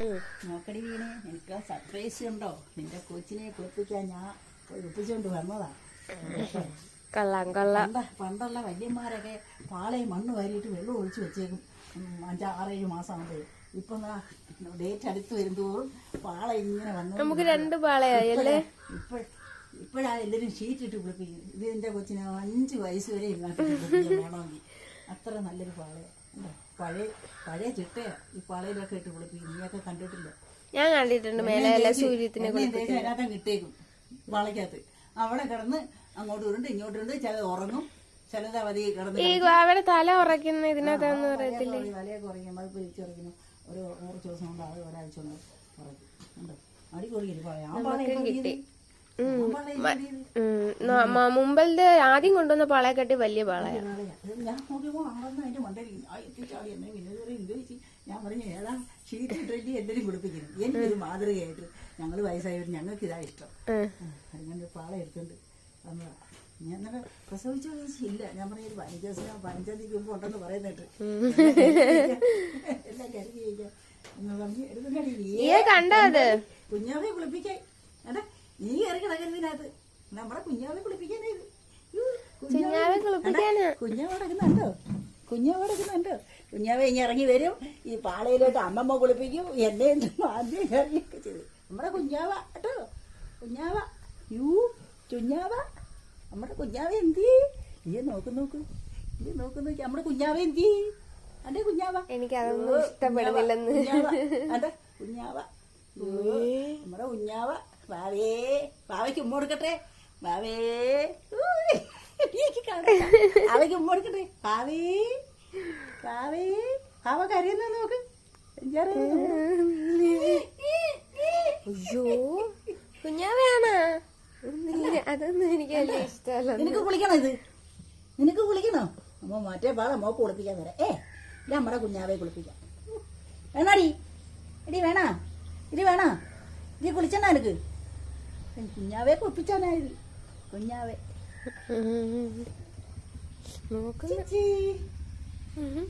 നോക്കടി വീണേ എനിക്ക് സർപ്രൈസ് ഉണ്ടോ? നിന്റെ കൊച്ചിനെ കുളിപ്പിക്കാൻ ഞാൻ പോയി ഒപ്പിച്ചുകൊണ്ട് വന്നതാ കൊള്ളാം കൊള്ളാം. പണ്ട പണ്ടുള്ള വല്യന്മാരൊക്കെ പാളയും മണ്ണ് വാരിയിട്ട് വെള്ളം ഒഴിച്ചു വെച്ചേക്കും. അഞ്ചാറേഴ് അഞ്ചാ ആറേഴ് മാസം ആകുമ്പോഴേ ഇപ്പം ഡേറ്റ് അടുത്ത് വരുമ്പോഴും പാള ഇങ്ങനെ വന്നു നമുക്ക് രണ്ട് പാളയായല്ലേ? ഇപ്പൊ ഇപ്പോഴാ എല്ലാവരും ഷീറ്റ് ഇട്ട് കുളിപ്പിക്കുന്നത് ഇത് എന്റെ കൊച്ചിന് അഞ്ച് വയസ്സ് വരെ വേണമെങ്കിൽ. അത്ര നല്ലൊരു പാളയാ. കണ്ടോ? പഴയ പഴയ ചിട്ടയാ. ഈ പാളയിലൊക്കെ ഇട്ട് കുളിപ്പിക്കും നീയൊക്കെ കണ്ടിട്ടില്ല. ഞാൻ കണ്ടിട്ടുണ്ട് മേലെ സൂര്യത്തിനെ അതിനകത്ത് കിട്ടേക്കും വളയ്ക്കകത്ത്. അവിടെ കിടന്ന് അങ്ങോട്ട് ഉരുണ്ട് ഇങ്ങോട്ട് ഉരുണ്ട് ചിലത് ഉറങ്ങും ചിലത് അവധി കിടന്ന് ഈ അവിടെ തല ഉറക്കുന്ന ഇതിനകത്താന്ന് പറയത്തില്ലേ വലയൊക്കെ ഉറങ്ങി അത് പിരിച്ചുറങ്ങുന്നു ഒരു നൂറ് ദിവസം കൊണ്ട് അത് ഒരാഴ്ച കൊണ്ട് ഉറക്കും അടി അടിപൊളിയിൽ പറയാം ആ പാള ഇപ്പൊ കിട്ടി. മുമ്പലത്തെ ആദ്യം കൊണ്ടുവന്ന പാളയെക്കാട്ടി വലിയ പാളയാ. ഞാൻ ആളൊന്നും അതിന്റെ മണ്ടയിൽ ആ എത്തിച്ചാടി എന്നെ പിന്നെ ചോദിച്ചു ഞാൻ പറഞ്ഞു ഏതാ ഷീറ്റ് ഇട്ടല്ലേ എല്ലാവരും കുടിപ്പിക്കുന്നു എനിക്കൊരു മാതൃകയായിട്ട് ഞങ്ങൾ വയസ്സായവർ ഞങ്ങൾക്ക് ഇതാ ഇഷ്ടം. അങ്ങനെ പാള എടുത്തുണ്ട് ഞാൻ പ്രസവിച്ചു ഇല്ല. ഞാൻ പറഞ്ഞ ഒരു പതിനഞ്ച് ദിവസം പതിനഞ്ചാം തീയതി മുമ്പ് ഉണ്ടെന്ന് പറയുന്നിട്ട് എല്ലാം കരുതി കഴിക്കാം. എന്ന് പറഞ്ഞ് എടുത്തിട്ടടി കണ്ടോ അത്? കുഞ്ഞാവെ കുളിപ്പിക്കാൻ കിടക്കുന്നതിനകത്ത് നമ്മളെ കുഞ്ഞാവെ കുളിപ്പിക്കാനാ ഇത്. യ്യോ, കുഞ്ഞാവെ കുളിപ്പിക്കാനാ. കുഞ്ഞാവ കിടക്കുന്നുണ്ടോ കുഞ്ഞാവ് കിടക്കുന്നുണ്ടോ കുഞ്ഞാവ ഇനി ഇറങ്ങി വരും. ഈ പാളയിലോട്ട് അമ്മമ്മ കുളിപ്പിക്കും. എന്നെ ആദ്യം ഇറങ്ങിയൊക്കെ ചെയ്തു. നമ്മുടെ കുഞ്ഞാവ കേട്ടോ. കുഞ്ഞാവ. യൂ കുഞ്ഞാവ. നമ്മുടെ കുഞ്ഞാവ എന്തി? ഈ നോക്ക് നോക്ക്. ഈ നോക്ക് നോക്കി. നമ്മുടെ കുഞ്ഞാവ എന്തി? അന്റെ കുഞ്ഞാവ. എനിക്ക് അതൊന്നും ഇഷ്ടപ്പെടുന്നില്ലെന്ന്. കുഞ്ഞാവ. നമ്മുടെ കുഞ്ഞാവ. വാവേ ബാവയ്ക്ക് ഉമ്മ കൊടുക്കട്ടെ. കാണാം. അവയ്ക്ക് ഉമ്മ കൊടുക്കട്ടെ. ബാവേ വാവേ അവ കരയുന്ന നോക്ക്. അയ്യോ കുഞ്ഞാവയാണാ അതൊന്നും എനിക്ക് വലിയ ഇഷ്ടമല്ല. നിനക്ക് കുളിക്കണോ ഇത്? നിനക്ക് കുളിക്കണോ? അമ്മ മറ്റേ പാള അമ്മ കുളിപ്പിക്കാൻ വരാം. ഏ ഇത് നമ്മുടെ കുഞ്ഞാവെ കുളിപ്പിക്കാം. വേണാടി? എടി വേണോ? ഇത് വേണോ? ഇത് കുളിച്ചണ എനിക്ക് കുഞ്ഞാവെ കുപ്പിച്ചാനായത് കുഞ്ഞാവെ ഉം.